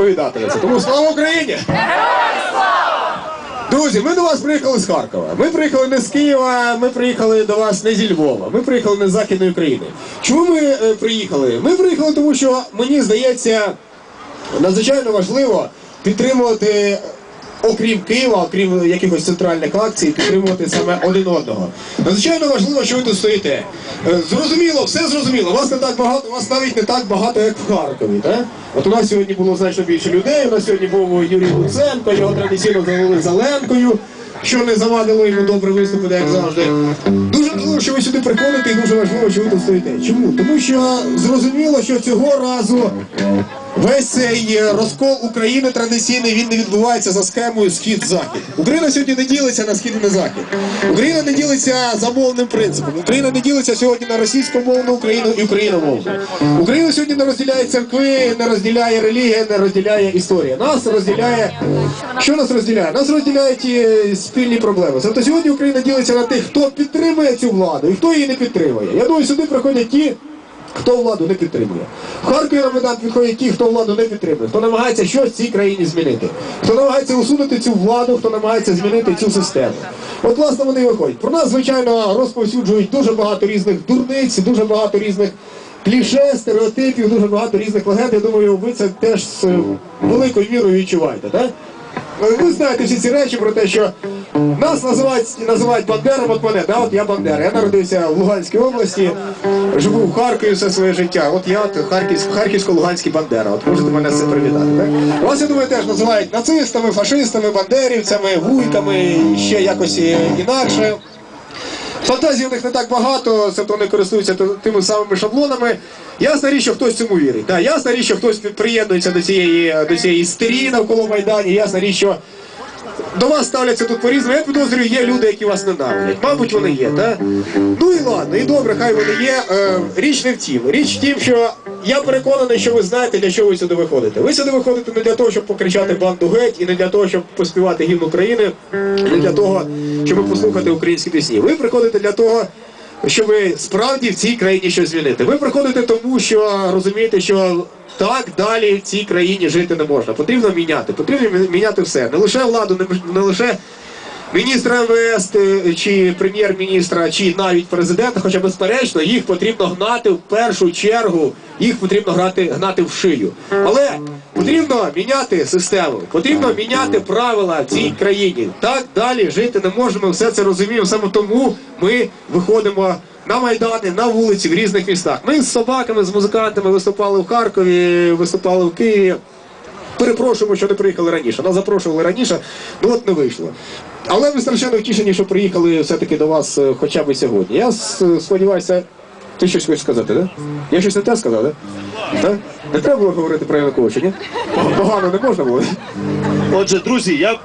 відповідатиме. Тому слава Україні! Друзі, ми до вас приїхали з Харкова. Ми приїхали не з Києва, ми приїхали до вас не зі Львова. Ми приїхали не з Західної України. Чому ми е, приїхали? Ми приїхали, тому що мені здається надзвичайно важливо підтримувати. Окрім Києва, окрім якихось центральних акцій, підтримувати саме один одного. Надзвичайно важливо, що ви тут стоїте. Е, Зрозуміло, все зрозуміло. Вас не так багато, вас навіть не так багато, як в Харкові. Так? От у нас сьогодні було значно більше людей. У нас сьогодні був Юрій Луценко, його традиційно завели Зеленкою, що не завадило йому добре виступити, як завжди. Дуже важливо, що ви сюди приходите, і дуже важливо, що ви тут стоїте. Чому? Тому що зрозуміло, що цього разу Весь цей е, розкол України традиційний він не відбувається за схемою схід-захід. Україна сьогодні не ділиться на схід і на захід. Україна не ділиться за мовним принципом. Україна не ділиться сьогодні на російськомовну Україну і україномовну. Україна сьогодні не розділяє церкви, не розділяє релігія, не розділяє історія. Нас розділяє. Що нас розділяє? Нас розділяють е, спільні проблеми. Тобто сьогодні Україна ділиться на тих, хто підтримує цю владу і хто її не підтримує. Я думаю, сюди приходять ті. Хто владу не підтримує? В Харкові на Майдан підходять ті, хто владу не підтримує, хто намагається щось в цій країні змінити, хто намагається усунути цю владу, хто намагається змінити цю систему. От власне вони виходять. Про нас, звичайно, розповсюджують дуже багато різних дурниць, дуже багато різних кліше, стереотипів, дуже багато різних легенд. Я думаю, ви це теж з е, великою мірою відчуваєте, так? Ви знаєте всі ці речі про те, що нас називають називають Бандером, от мене, да, от я Бандера. Я народився в Луганській області, живу в Харкові все своє життя. От я Харківсько-Луганський Бандера. От можете мене це привітати. Так? Вас, я думаю, теж називають нацистами, фашистами, бандерівцями, вуйками, ще якось е, інакше. Фантазій у них не так багато, тобто вони користуються тими самими шаблонами. Ясна річ, що хтось цьому вірить. Да, ясна річ, що хтось приєднується до цієї, до цієї істерії навколо Майдані. Ясна річ, що до вас ставляться тут по-різному. Я підозрюю, є люди, які вас ненавидять. Мабуть, вони є, так? Ну і ладно, і добре, хай вони є. Е, річ не в тім. Річ в тім, що я переконаний, що ви знаєте, для чого ви сюди виходите. Ви сюди виходите не для того, щоб покричати банду геть, і не для того, щоб поспівати гімн України, не для того, щоб послухати українські пісні. Ви приходите для того. Щоб справді в цій країні щось змінити. Ви приходите тому, що розумієте, що так далі в цій країні жити не можна. Потрібно міняти, потрібно мі- міняти все. Не лише владу, не, лише міністра МВС е, чи прем'єр-міністра, чи навіть президента, хоча безперечно, їх потрібно гнати в першу чергу, їх потрібно гнати, гнати в шию. Але потрібно міняти систему, потрібно міняти правила в цій країні. Так далі жити не можемо, все це розуміємо. Саме тому ми виходимо. На майдани, на вулиці в різних містах. Ми з собаками, з музикантами виступали в Харкові, виступали в Києві. Перепрошуємо, що не приїхали раніше. Нас запрошували раніше, ну от не вийшло. Але ми страшенно втішені, що приїхали все-таки до вас е, хоча б сьогодні. Я сподіваюся, ти щось хочеш сказати, да? Я щось не те сказав, да? Так? Не треба було говорити про Януковича, ні? Погано не можна було. Отже, друзі, я